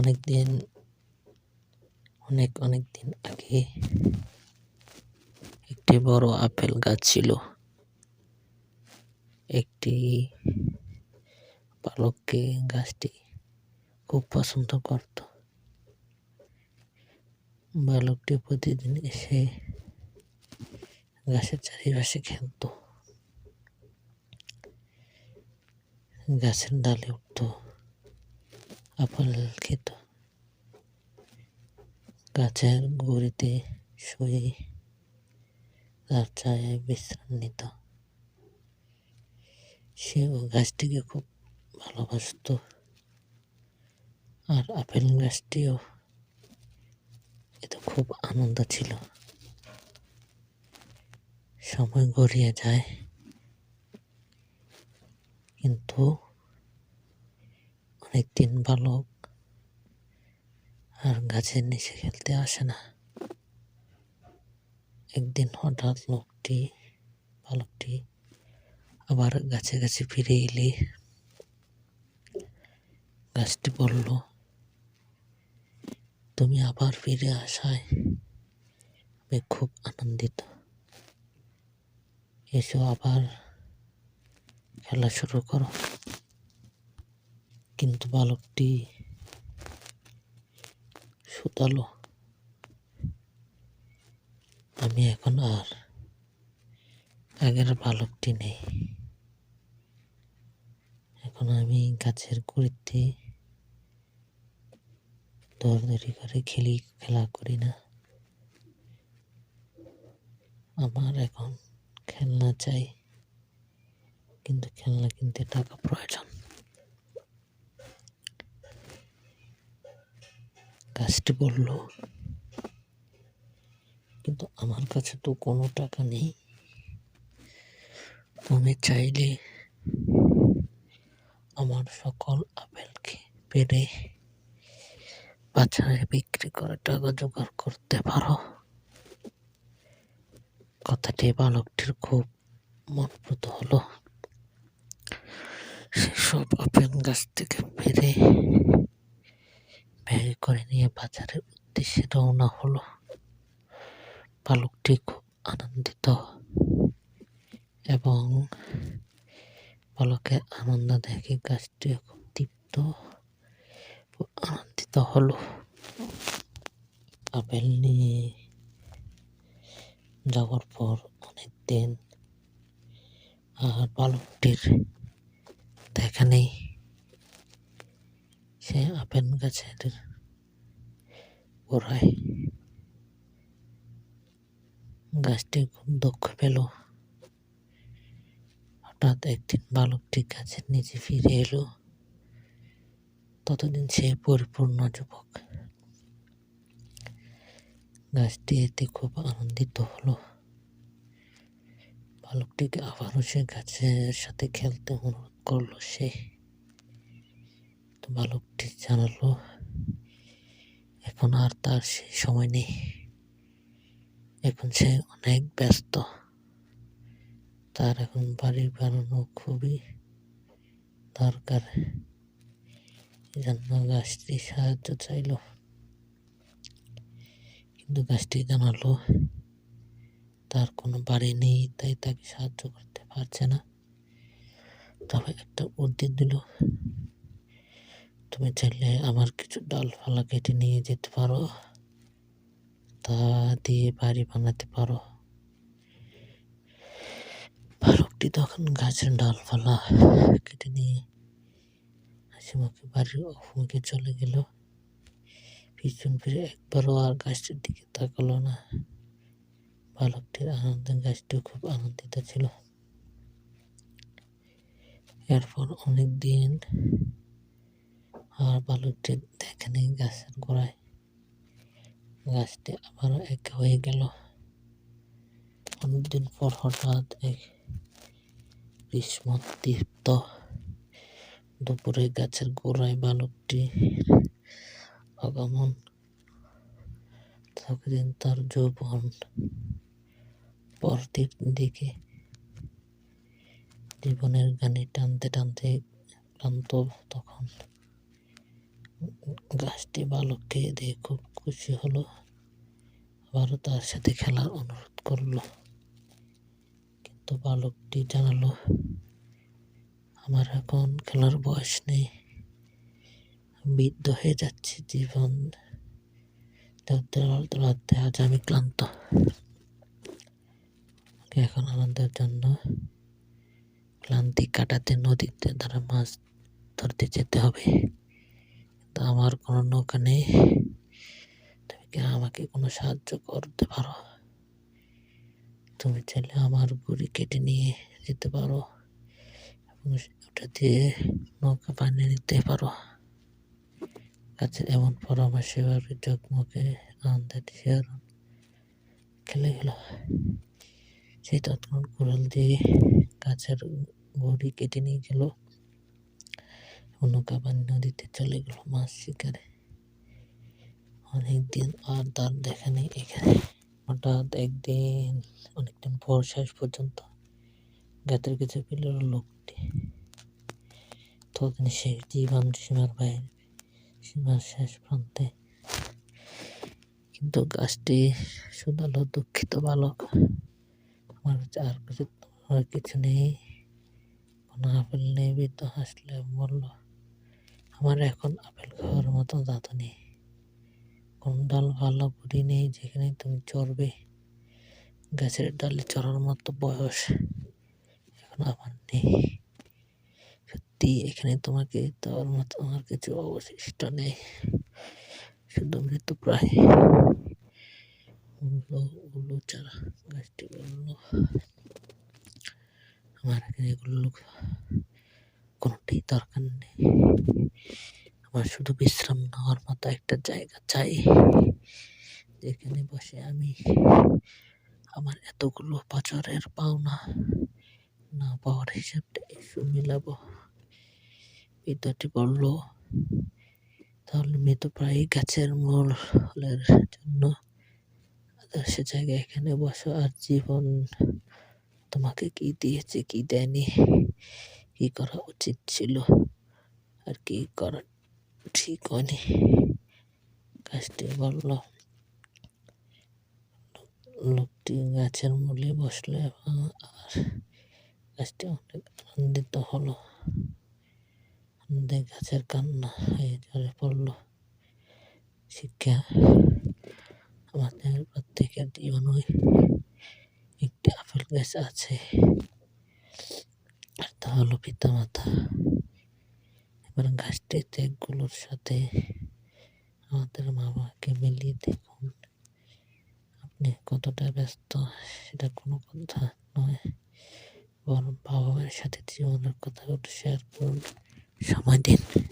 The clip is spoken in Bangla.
অনেক দিন অনেক অনেক দিন আগে একটি বড় আপেল গাছ ছিল। একটি বালককে গাছটি খুব পছন্দ করত। বালকটি প্রতিদিন এসে গাছের চারিপাশে খেলতো। গাছের ডালে উঠতো। আপেল খেত। গাছের গুড়িতে শুয়ে তার ছায়ায় বিশ্রাম নিত। সে ও গাছটিকে খুব ভালোবাসতো। আর আপেল গাছটিও এতে খুব আনন্দ ছিল। সময় গড়িয়ে যায়। কিন্তু অনেকদিন বালক আর গাছের নিচে খেলতে আসে না। একদিন হঠাৎ লোকটি বালকটি আবার গাছে গাছে ফিরে এলে গাছটি বলল, তুমি আবার ফিরে আসায় আমি খুব আনন্দিত। এসো আবার খেলা শুরু করো। কিন্তু বালকটি সুতালো। আমি এখন আর আগের বালকটি নেই। এখন আমি গাছের গুড়িতে দৌড়দৌড়ি করে খেলি, খেলা করি না। আমার এখন খেলনা চাই, কিন্তু খেলনা কিনতে টাকা প্রয়োজন। গাছটি বলল কিন্তু আমার কাছে তো কোনো টাকা নেই। তুমি চাইলে আমার সকল আপেলকে পেরে বাজারে বিক্রি করে টাকা জোগাড় করতে পারো। কথাটি বালকটির খুব মনপ্রত হলো। সেসব আপেল গাছ থেকে পেরে করে নিয়ে বাজারের উদ্দেশ্যে রওনা হলো। বালকটি খুব আনন্দিত এবং বালকের আনন্দ দেখে গাছটি খুব তৃপ্ত আনন্দিত হলো। আপেল নিয়ে যাওয়ার পর অনেক দিন আর বালকটির দেখা নেই। সে আপেল গাছের গোড়ায় গাছটি খুব দুঃখ পেল। হঠাৎ একদিন বালকটি গাছের নিচে ফিরে এলো। ততদিন সে পরিপূর্ণ যুবক। গাছটি এতে খুব আনন্দিত হলো। বালকটিকে আবারও সে গাছের সাথে খেলতে অনুরোধ করল সে। তো বালকটি জানালো এখন আর তার সেই সময় নেই। এখন সে অনেক ব্যস্ত। তার এখন বাড়ি বানানো খুবই দরকার। জন্য গাছটি সাহায্য চাইল। কিন্তু গাছটি জানালো, তার কোনো বাড়ি নেই, তাই তাকে সাহায্য করতে পারছে না। তবে একটা উদ্যোগ দিল তুমি চাইলে আমার কিছু ডালপালা কেটে নিয়ে যেতে পারো। তা দিয়ে বাড়ি বানাতে পারো। বালকটি তখন গাছের ডালপালা কেটে নিয়ে হাসিমাকে বাড়ির অভিমুখে চলে গেল। পিছন ফিরে একবারও আর গাছটির দিকে তাকালো না। বালকটির আনন্দে গাছটি খুব আনন্দিত ছিল। এরপর অনেক দিন আর বালকটি দেখেনি গাছের গোড়ায়। গাছটি আবারও এক হয়ে গেল। অনেকদিন পর হঠাৎ এক গ্রীষ্ম তীর্থ দুপুরে গাছের গোড়ায় বালকটি আগমন। তখন তার যৌবন পরদিক দিকে জীবনের গানে টানতে টানতে ক্লান্ত তখন। গাছটি বালককে দেখে খুব খুশি হলো। আবারও তার সাথে খেলার অনুরোধ করল। কিন্তু বালকটি জানালো, আমার এখন খেলার বয়স নেই। বৃদ্ধ হয়ে যাচ্ছে জীবন। দৌড়াতে আজ আমি ক্লান্ত। এখন আনন্দের জন্য ক্লান্তি কাটাতে, নদীতে দ্বারা মাছ ধরতে যেতে হবে। কিন্তু আমার কোনো নৌকা নেই। তুমি কি আমাকে কোনো সাহায্য করতে পারো? তুমি চাইলে আমার গুড়ি কেটে নিয়ে যেতে পারো এবং ওটা দিয়ে নৌকা বানিয়ে নিতে পারো। গাছের এমন পরামর্শে এভাবে চোখমুখে আনন্দের শিহরণ খেলে গেল। সেই তৎক্ষণ কুড়াল দিয়ে গাছের গুড়ি কেটে নিয়ে গেল। নৌকা নদীতে চলে গেল মাছ শিকারে। অনেকদিন আর তার দেখা নেই এখানে। হঠাৎ একদিন, অনেকদিন পর শেষ পর্যন্ত গাতের কাছে পেল লোকটি। তখন সে জীবন সীমার বাইরে, সীমার শেষ প্রান্তে। কিন্তু গাছটি শুধালো দুঃখিত বালক। আমার কাছে আর কিছু কিছু নেই। কোনো আপেল নেই বৃদ্ধ হাসলে বলল আমার এখন আপেল খাওয়ার মতো দাঁত নেই। কোন ভালো বুড়ি নেই, যেখানে তুমি চড়বে। গাছের ডালে চড়ার মতো বয়স এখন আমার নেই। সত্যি, এখানে তোমাকে দেওয়ার মতো আমার কিছু অবশিষ্ট নেই। শুধু মৃত্যু প্রায়। উল্লো চারা, গাছটি আমার এখানে এগুলো কোনোটাই দরকার নেই। আমার শুধু বিশ্রাম নেওয়ার মতো একটা জায়গা চাই, যেখানে বসে আমি আমার এতগুলো বছরের পাওনা না পাওয়ার হিসাবটা একটু মিলাবো। বিদ্যাটি বলল, তাহলে মৃতপ্রায়ী গাছের মূলের জন্য আদর্শ জায়গায় এখানে বসো, আর জীবন তোমাকে কি দিয়েছে কি দেয়নি? কি করা উচিত ছিল? আর কি করা ঠিক হয়নি? গাছটি বলল, লোকটি গাছের মূলে বসল এবং আর গাছটি অনেক আনন্দিত হলো। আনন্দে গাছের কান্না হয়ে ঝরে পড়ল। শিক্ষা, আমাদের প্রত্যেকের জীবনে একটি আপেল গাছ আছে। তা হলো পিতা মাতা এবার গাছটির দেখগুলোর সাথে আমাদের মা বাবাকে মিলিয়ে দেখুন। আপনি কতটা ব্যস্ত, সেটা কোনো কথা নয়। বরং বাবা মায়ের সাথে জীবনের কথাগুলো শেয়ার করুন। সময় দিন।